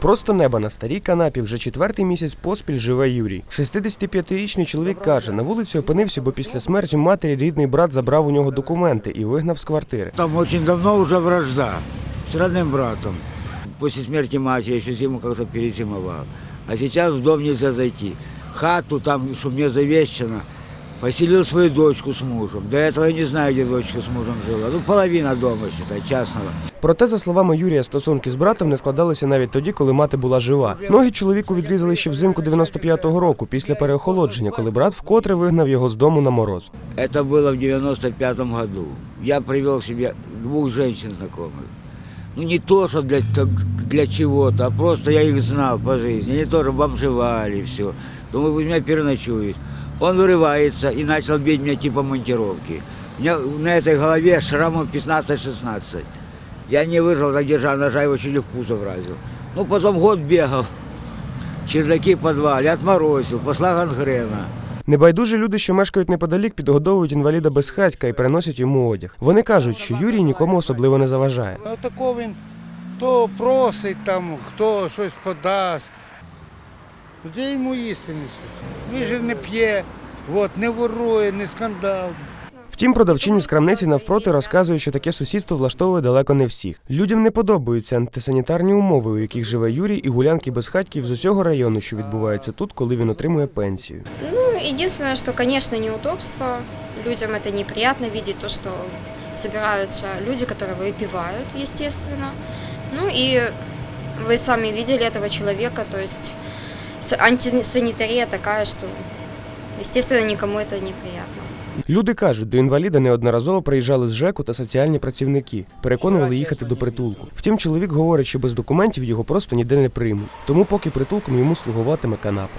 Просто неба на старій канапі вже четвертий місяць поспіль живе Юрій. 65-річний чоловік каже, на вулиці опинився, бо після смерті матері рідний брат забрав у нього документи і вигнав з квартири. Там очень давно уже вражда с родным братом. После смерти матери я еще зиму как-то перезимовал. А сейчас в дом нельзя зайти. Хату там, что мне завещено, поселил свою дочку с мужем. До этого я не знаю, где дочка с мужем жила. Ну, половина дома, считай, частного. Проте, за словами Юрія, стосунки з братом не складалися навіть тоді, коли мати була жива. Ноги чоловіку відрізали ще взимку 95-го року, після переохолодження, коли брат вкотре вигнав його з дому на мороз. Это было в 95 году. Я привел себе двух женщин знакомых. Ну, не то, что для, так- для чего-то, а просто я их знал по жизни. Они тоже бомжевали, все. Думаю, у меня переночуют. Он вырывается и начал бить меня типа монтировки. У меня на этой голове шрамов 15-16. Я не выжил, так держал ножа, его чуть ли в пузо вразил. Ну, потом год бегал. Чердаки в подвале, отморозил, посла гангрена. Небайдужі люди, що мешкають неподалік, підгодовують інваліда безхатька і приносять йому одяг. Вони кажуть, що Юрій нікому особливо не заважає. Ну, тако він то просить там, хто щось подасть. Де йому їсти несуть? Він же не п'є, от, не ворує, не скандал. Втім, продавчині з крамниці навпроти розказують, що таке сусідство влаштовує далеко не всіх. Людям не подобаються антисанітарні умови, у яких живе Юрій, і гулянки безхатьків з усього району, що відбуваються тут, коли він отримує пенсію. Ну, единственное, что, конечно, неудобство. Людям это неприятно видеть то, что собираются люди, которые выпивают, естественно. Ну и вы сами видели этого человека, то есть с- антисанитария такая, что, естественно, никому это неприятно. Люди кажуть, до інваліда неодноразово приїжджали з ЖЕКу та соціальні працівники, переконували їхати до притулку. Втім, чоловік говорить, що без документів його просто ніде не приймуть. Тому поки притулком йому слугуватиме канапа.